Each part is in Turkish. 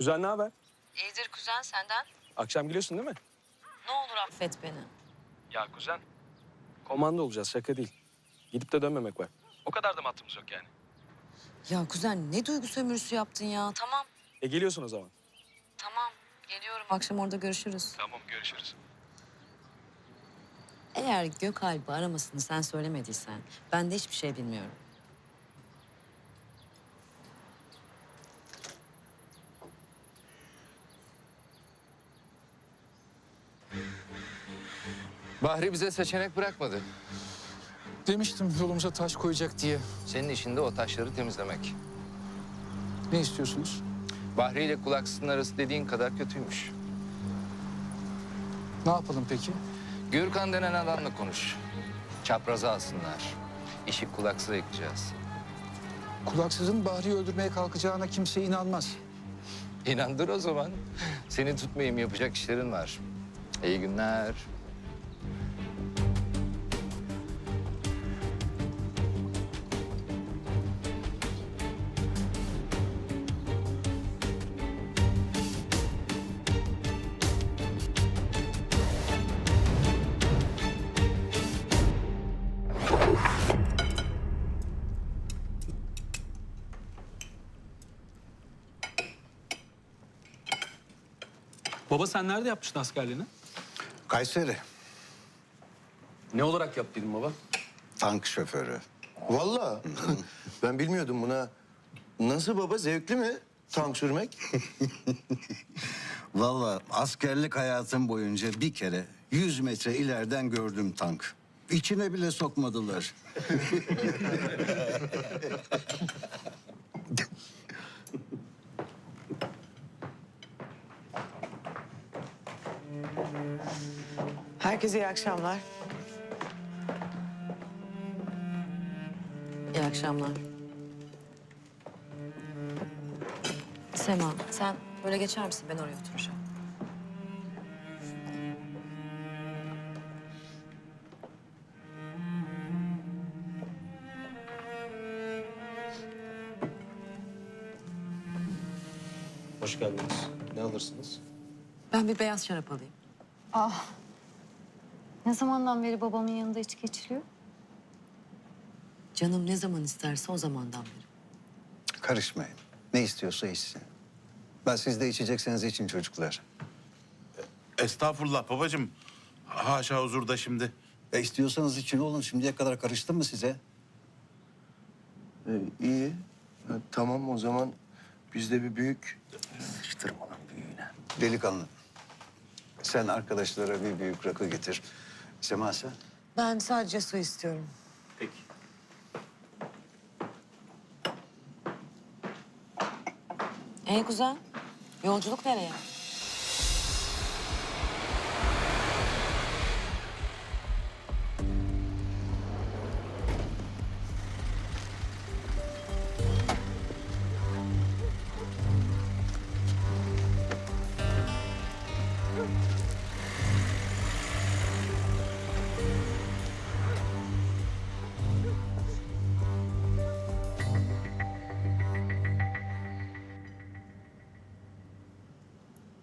Kuzen ne haber? İyidir kuzen senden. Akşam geliyorsun değil mi? Ne olur affet beni. Ya kuzen. Komando olacağız şaka değil. Gidip de dönmemek var. O kadar da hattımız yok yani. Ya kuzen ne duygu sömürüsü yaptın ya. Tamam. E geliyorsun o zaman. Tamam. Geliyorum. Akşam orada görüşürüz. Tamam görüşürüz. Eğer Gökalp'i aramasını sen söylemediysen ben de hiçbir şey bilmiyorum. Bahri bize seçenek bırakmadı. Demiştim yolumuza taş koyacak diye. Senin işin de o taşları temizlemek. Ne istiyorsunuz? Bahri ile kulaksızın arası dediğin kadar kötüymüş. Ne yapalım peki? Gürkan denen adamla konuş. Çapraza alsınlar. İşi kulaksıza yıkacağız. Kulaksızın Bahri'yi öldürmeye kalkacağına kimse inanmaz. İnandır o zaman. Seni tutmayayım yapacak işlerin var. İyi günler. Baba sen nerede yapmıştın askerliğini? Kayseri, Ne olarak yaptıydın baba? tank şoförü. Vallahi ben bilmiyordum buna. Nasıl baba zevkli mi tank sürmek? Vallahi askerlik hayatım boyunca bir kere 100 metre ileriden gördüm tank. İçine bile sokmadılar. Herkese iyi akşamlar. İyi akşamlar. Sema sen böyle geçer misin? Ben oraya oturacağım. Hoş geldiniz. Ne alırsınız? Ben bir beyaz şarap alayım. Ne zamandan beri babamın yanında içki içiliyor? Canım ne zaman isterse o zamandan beri. Karışmayın. Ne istiyorsa içsin. Ben siz de içecekseniz için çocuklar. Estağfurullah babacığım. Haşa huzurda şimdi. E istiyorsanız için oğlum. Şimdiye kadar karıştım mı size? Ee, iyi. Ha, tamam o zaman biz de bir büyük... Sıçtırma lan büyüğüne. Delikanlı. Sen arkadaşlara bir büyük rakı getir. Sema sen? Ben sadece su istiyorum. Ee kuzen, yolculuk nereye?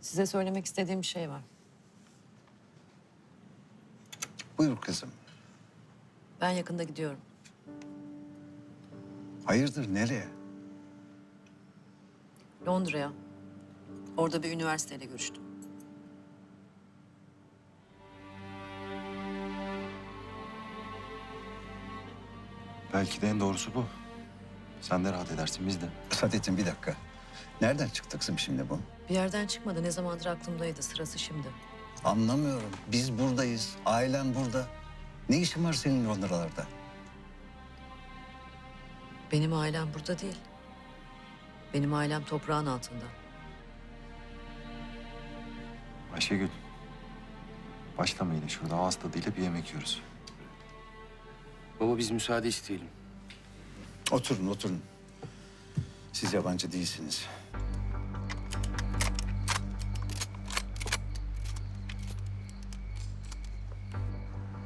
Size söylemek istediğim bir şey var. Buyur kızım. Ben yakında gidiyorum. Hayırdır nereye? Londra'ya. Orada bir üniversiteyle görüştüm. Belki de en doğrusu bu. Sen de rahat edersin biz de. Sadettin bir dakika. Nereden çıktı kızım şimdi bu? Bir yerden çıkmadı. Ne zamandır aklımdaydı. Sırası şimdi. Anlamıyorum. Biz buradayız. Ailen burada. Ne işin var senin Londralarda? Benim ailem burada değil. Benim ailem toprağın altında. Ayşegül. Başlama yine şurada ağız tadıyla bir yemek yiyoruz. Baba biz müsaade isteyelim. Oturun, oturun. Siz yabancı değilsiniz.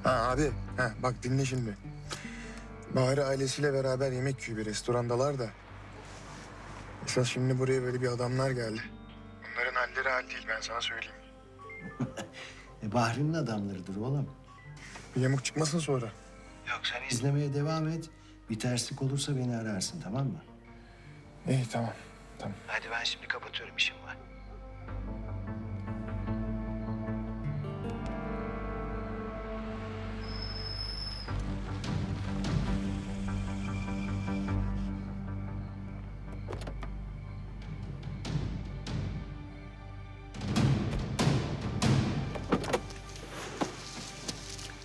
Ha abi, ha, bak dinle şimdi. Bahri ailesiyle beraber yemek yiyor bir restorandalar da. Esas şimdi buraya böyle bir adamlar geldi. halleri hal değil ben sana söyleyeyim. E, Bahri'nin adamlarıdır oğlum. Bir yamuk çıkmasın sonra. Yok sen izlemeye devam et. Bir terslik olursa beni ararsın tamam mı? İyi tamam. Tamam. Hadi ben şimdi kapatıyorum işim var.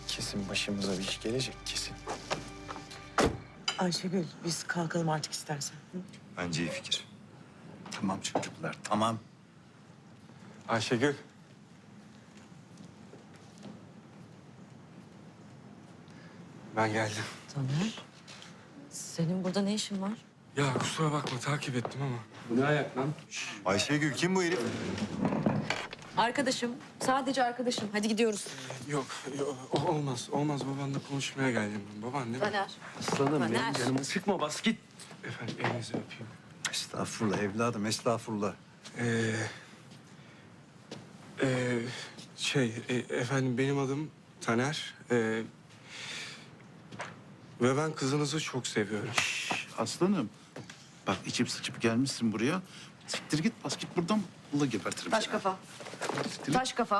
Kesin başımıza bir iş gelecek kesin. Ayşegül biz kalkalım artık istersen. Bence iyi fikir. Tamam çocuklar tamam. Ayşegül. Ben geldim. Taner, senin burada ne işin var? Ya kusura bakma takip ettim ama. Bu ne ayak lan? Ayşegül kim bu herif? Arkadaşım, sadece arkadaşım. Hadi gidiyoruz. Yok, yok olmaz. Olmaz babanla konuşmaya geldim ben. Baban değil mi? Taner. Aslanım Taner. benim canımı sıkma bas git. Efendim elinizi öpeyim. Estağfurullah evladım estağfurullah. Ee, ee, şey e, efendim benim adım Taner. Ee, ve ben kızınızı çok seviyorum. Aslanım. Bak içip sıçıp gelmişsin buraya. Siktir git bas git buradan. Allah gebertirim Taş seni. kafa. Taş kafa.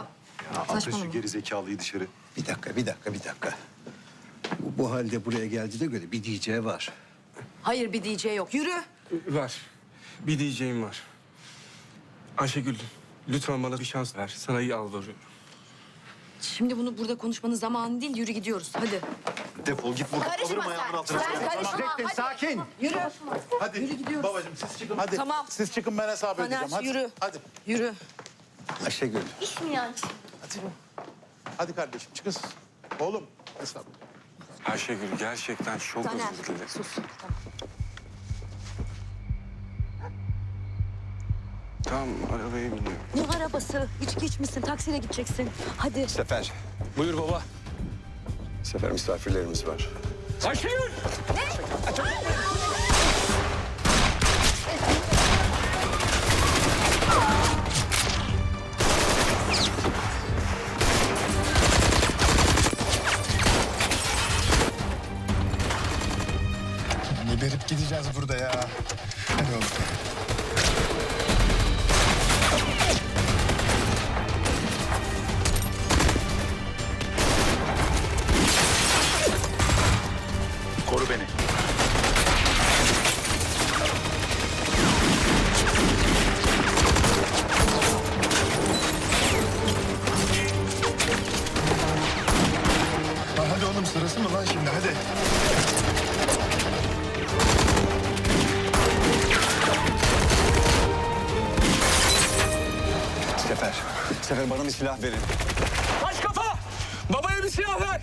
Ya atın Saçmalama. şu geri zekalıyı dışarı. Bir dakika bir dakika bir dakika. Bu, bu halde buraya geldiğine göre bir diyeceği var. Hayır bir DJ yok. Yürü. Var. Bir diyeceğim var. Ayşegül lütfen bana bir şans ver. Sana yalvarıyorum. Şimdi bunu burada konuşmanın zamanı değil. Yürü gidiyoruz. Hadi. Defol git buradan. Alırım ayağımın altına. Sen karışma. Hadi. Sakin. Yürü. Hadi Yürü gidiyoruz. babacığım siz çıkın. Hadi. Tamam. Siz çıkın ben hesap Taner, ödeyeceğim. Hadi. yürü. Hadi. Yürü. Ayşegül İş mi yani? Hadi kardeşim çıkın siz. Oğlum hesap. Ayşegül gerçekten çok Taner. özür dilerim. Sus. Tamam. Tamam arabaya biniyorum. Ne arabası? İçki içmişsin. Taksiyle gideceksin. Hadi. Sefer. Buyur baba. Sefer misafirlerimiz var. Ayşegül! Geberip gideceğiz burada ya. Koru beni. Ha, hadi oğlum sırası mı lan şimdi hadi. Sefer. Sefer bana bir silah verin. Taş kafa! Babaya bir silah ver!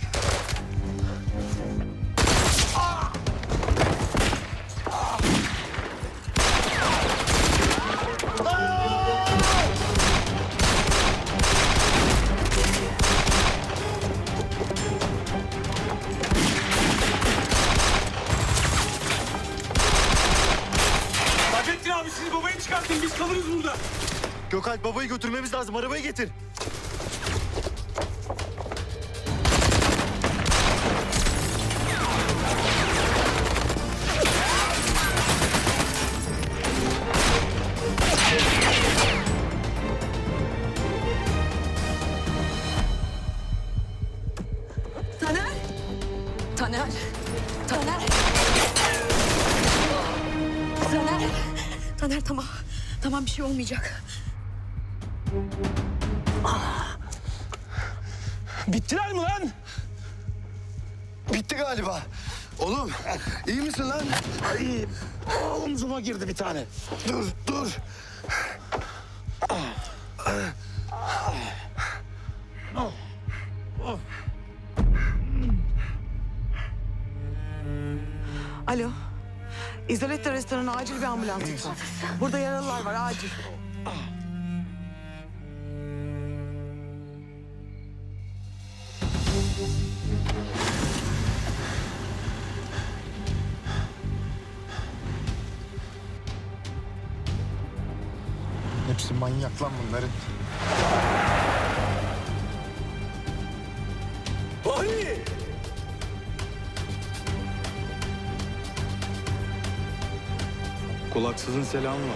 Kalırız burada. Gökalp babayı götürmemiz lazım. Arabayı getir. Şey olmayacak. Bittiler mi lan? Bitti galiba. Oğlum iyi misin lan? İyi. Omzuma girdi bir tane. Dur dur. Alo. İzolette restoranına acil bir ambulans lütfen. Burada yaralılar var acil. Hepsi manyak lan bunların. Kulaksızın selamı var.